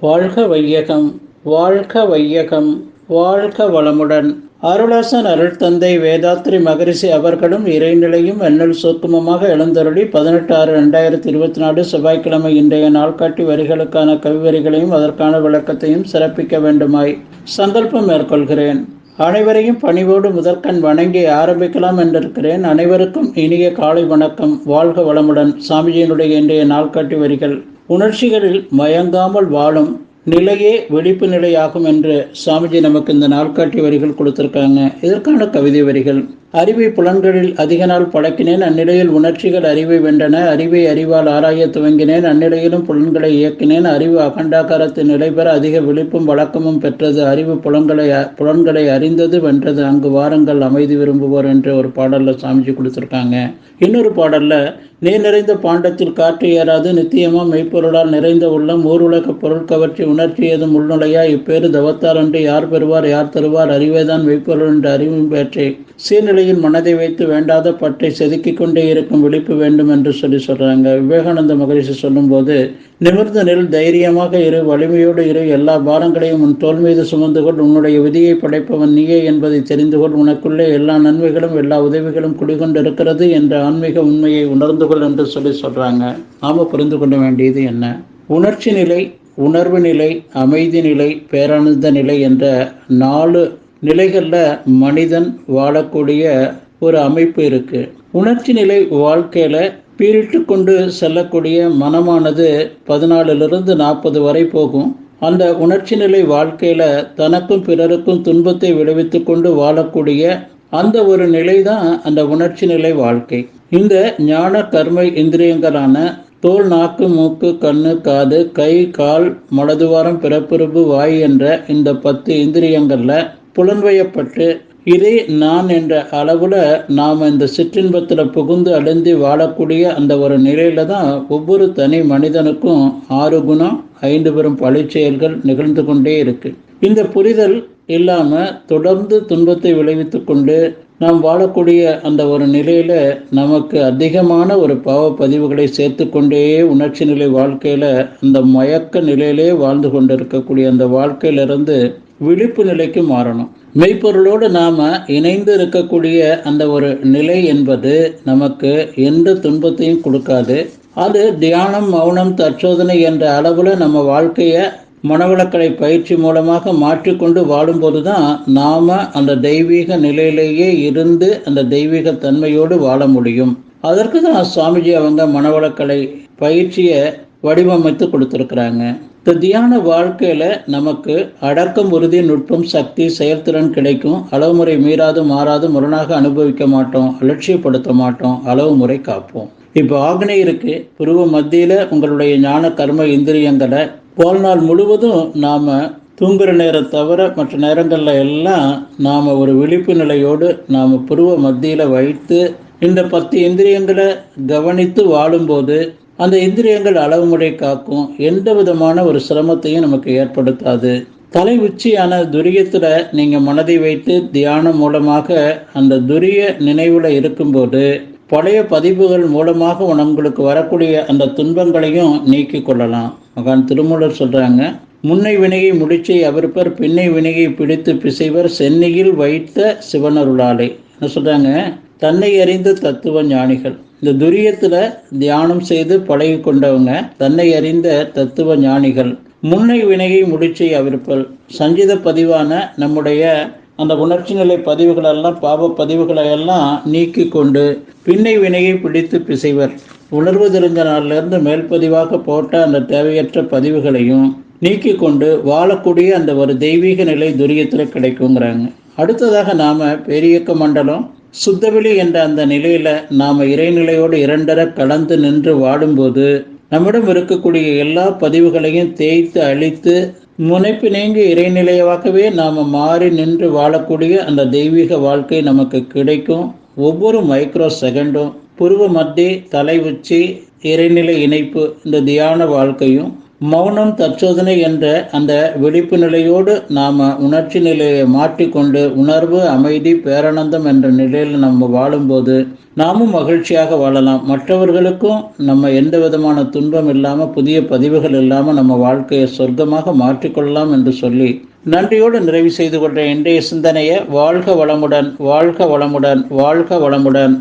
வாழ்க வையகம் வாழ்க வையகம் வாழ்க வளமுடன். அருளாசன் அருள்தந்தை வேதாத்ரி மகரிஷி அவர்களும் இறைநிலையும் எண்ணல் சூக்குமமாக எழுந்தருளி பதினெட்டு ஆறு ரெண்டாயிரத்தி இருபத்தி நாலு செவ்வாய்க்கிழமை இன்றைய நாள்காட்டி வரிகளுக்கான கவிவரிகளையும் அதற்கான விளக்கத்தையும் சிறப்பிக்க வேண்டுமாய் சங்கல்பம் மேற்கொள்கிறேன். அனைவரையும் பணிவோடு முதற்கண் வணங்கி ஆரம்பிக்கலாம் என்றிருக்கிறேன். அனைவருக்கும் இனிய காலை வணக்கம். வாழ்க வளமுடன். சாமிஜியினுடைய இன்றைய நாள்காட்டி வரிகள். உணர்ச்சிகளில் மயங்காமல் வாழும் நிலையே வெடிப்பு நிலையாகும் என்று சாமிஜி நமக்கு இந்த நாள்காட்டி வரிகள் கொடுத்துருக்காங்க. இதற்கான கவிதை வரிகள். அறிவை புலன்களில் அதிக நாள் பழக்கினேன் அந்நிலையில் உணர்ச்சிகள் அறிவை வென்றன அறிவை அறிவால் ஆராய துவங்கினேன் அந்நிலையிலும் புலன்களை இயக்கினேன் அறிவு அகண்டாகாரத்தின் நிலை பெற அதிக விழிப்பும் வழக்கமும் பெற்றது அறிவு புலன்களை புலன்களை அறிந்தது வென்றது அங்கு வாரங்கள் அமைதி விரும்புவோர் என்று ஒரு பாடல்ல சாமிஜி கொடுத்துருக்காங்க. இன்னொரு பாடல்ல நீர் நிறைந்த பாண்டத்தில் காற்று ஏறாது நித்தியமா மெய்ப்பொருளால் நிறைந்த உள்ளம் ஊருலக பொருள் கவர்ச்சி உணர்ச்சி ஏதும் உள்நுழையா? இப்பேறு தவத்தால் என்று யார் பெறுவார் யார் தருவார்? அறிவேதான் மெய்ப்பொருள் என்ற அறிவும் பேற்றை பிள்ளையின் மனதை வைத்து வேண்டாத பற்றை செதுக்கிக் கொண்டே இருக்கும் விழிப்பு வேண்டும் என்று சொல்லி சொல்றாங்க. விவேகானந்த மகரிஷி சொல்லும்போது நிமிர்ந்த நெல் தைரியமாக இரு வலிமையோடு இரு எல்லா பாரங்களையும் உன் தோல் மீது சுமந்து கொள் உன்னுடைய விதியை படைப்பவன் நீயே என்பதை தெரிந்து கொள் உனக்குள்ளே எல்லா நன்மைகளும் எல்லா உதவிகளும் குடிகொண்டிருக்கிறது என்ற ஆன்மீக உண்மையை உணர்ந்து கொள் என்று சொல்லி சொல்றாங்க. நாம புரிந்து கொள்ள வேண்டியது என்ன? உணர்ச்சி நிலை உணர்வு நிலை அமைதி நிலை பேரானந்த நிலை என்ற நாலு நிலைகளில் மனிதன் வாழக்கூடிய ஒரு அமைப்பு இருக்குது உணர்ச்சி நிலை வாழ்க்கையில் பீரிட்டு கொண்டு செல்லக்கூடிய மனமானது பதினாலிலிருந்து நாற்பது வரை போகும். அந்த உணர்ச்சி நிலை வாழ்க்கையில் தனக்கும் பிறருக்கும் துன்பத்தை விளைவித்து கொண்டு வாழக்கூடிய அந்த ஒரு நிலை தான் அந்த உணர்ச்சி நிலை வாழ்க்கை. இந்த ஞான கர்ம இந்திரியங்களான தோல் நாக்கு மூக்கு கண்ணு காது கை கால் மலதுவாரம் பிறப்புறுப்பு வாய் என்ற இந்த பத்து இந்திரியங்களில் புலன்வயப்பட்டு இதே நான் என்ற அளவில் நாம் இந்த சிற்றின்பத்தில் புகுந்து அழுந்தி வாழக்கூடிய அந்த ஒரு நிலையில தான் ஒவ்வொரு தனி மனிதனுக்கும் ஆறு குணம் ஐந்து பெரும் பழிச்செயல்கள் நிகழ்ந்து கொண்டே இருக்கு. இந்த புரிதல் இல்லாமல் தொடர்ந்து துன்பத்தை விளைவித்து கொண்டு நாம் வாழக்கூடிய அந்த ஒரு நிலையில நமக்கு அதிகமான ஒரு பாவ பதிவுகளை சேர்த்து கொண்டே உணர்ச்சி நிலை வாழ்க்கையில அந்த மயக்க நிலையிலே வாழ்ந்து கொண்டிருக்கக்கூடிய அந்த வாழ்க்கையிலிருந்து விழிப்பு நிலைக்கு மாறணும். மெய்ப்பொருளோடு நாம் இணைந்து இருக்கக்கூடிய அந்த ஒரு நிலை என்பது நமக்கு எந்த துன்பத்தையும் கொடுக்காது. அது தியானம் மௌனம் தற்சோதனை என்ற அளவில் நம்ம வாழ்க்கையை மனவளக்கலை பயிற்சி மூலமாக மாற்றிக்கொண்டு வாழும்போது தான் நாம் அந்த தெய்வீக நிலையிலேயே இருந்து அந்த தெய்வீக தன்மையோடு வாழ முடியும். அதற்கு தான் சுவாமிஜி அவங்க மனவளக்கலை பயிற்சியை வடிவமைத்து கொடுத்துருக்குறாங்க. இந்த தியான வாழ்க்கையில் நமக்கு அடக்கம் உறுதி நுட்பம் சக்தி செயல்திறன் கிடைக்கும். அளவு முறை மீறாது மாறாது முரணாக அனுபவிக்க மாட்டோம் அலட்சியப்படுத்த மாட்டோம் அளவு முறை காப்போம். இப்போ ஆக்னேயருக்கு புருவ மத்தியில் உங்களுடைய ஞான கர்ம இந்திரியங்களை வாழ்நாள் முழுவதும் நாம் தூங்குற நேரம் தவிர மற்ற நேரங்களில் எல்லாம் நாம் ஒரு விழிப்பு நிலையோடு நாம் புருவ மத்தியில் வைத்து இந்த பத்து இந்திரியங்களை கவனித்து வாழும்போது அந்த இந்திரியங்கள் அளவுமுறை காக்கும் எந்த விதமான ஒரு சிரமத்தையும் நமக்கு ஏற்படுத்தாது. தலை உச்சியான துரியத்தில் நீங்கள் மனதை வைத்து தியானம் மூலமாக அந்த துரிய நினைவில் இருக்கும்போது பழைய பதிவுகள் மூலமாக உங்களுக்கு வரக்கூடிய அந்த துன்பங்களையும் நீக்கி கொள்ளலாம். மகான் திருமூலர் சொல்றாங்க முன்னை வினையை முடிச்சை அவர்பர் பின்னை வினையை பிடித்து பிசைவர் சென்னையில் வைத்த சிவனருளாலை. என்ன சொல்றாங்க? தன்னை அறிந்த தத்துவ ஞானிகள். இந்த துரியத்தில் தியானம் செய்து பழகி கொண்டவங்க தன்னை அறிந்த தத்துவ ஞானிகள். முன்னை வினையை முடிச்சை அவிர்ப்பல். சஞ்சித பதிவான நம்முடைய அந்த உணர்ச்சி நிலை பதிவுகளெல்லாம் பாவ பதிவுகளை எல்லாம் நீக்கி கொண்டு பின்னை வினையை பிடித்து பிசைவர். உணர்வு தெரிஞ்ச நாளிலிருந்து மேல்பதிவாக போட்ட அந்த தேவையற்ற பதிவுகளையும் நீக்கி கொண்டு வாழக்கூடிய அந்த ஒரு தெய்வீக நிலை துரியத்தில் கிடைக்குங்கிறாங்க. அடுத்ததாக நாம் பெரியக்க மண்டலம் சுத்தவெளி என்ற அந்த நிலையில நாம இறைநிலையோடு இரண்டர கலந்து நின்று வாடும்போது நம்மிடம் இருக்கக்கூடிய எல்லா பதிவுகளையும் தேய்த்து அழித்து முனைப்பு நீங்கி இறைநிலையாகவே நாம் மாறி நின்று வாழக்கூடிய அந்த தெய்வீக வாழ்க்கை நமக்கு கிடைக்கும். ஒவ்வொரு மைக்ரோ செகண்டும் புருவ மத்திய தலை உச்சி இறைநிலை இணைப்பு இந்த தியான வாழ்க்கையும் மௌனம் தற்சோதனை என்ற அந்த விழிப்பு நிலையோடு நாம் உணர்ச்சி நிலையை மாற்றிக்கொண்டு உணர்வு அமைதி பேரானந்தம் என்ற நிலையில் நம்ம வாழும்போது நாமும் மகிழ்ச்சியாக வாழலாம். மற்றவர்களுக்கும் நம்ம எந்த விதமான துன்பம் இல்லாமல் புதிய பதிவுகள் இல்லாமல் நம்ம வாழ்க்கையை சொர்க்கமாக மாற்றிக்கொள்ளலாம் என்று சொல்லி நன்றியோடு நிறைவு செய்து கொண்ட இன்றைய சிந்தனையை வாழ்க வளமுடன் வாழ்க வளமுடன் வாழ்க வளமுடன்.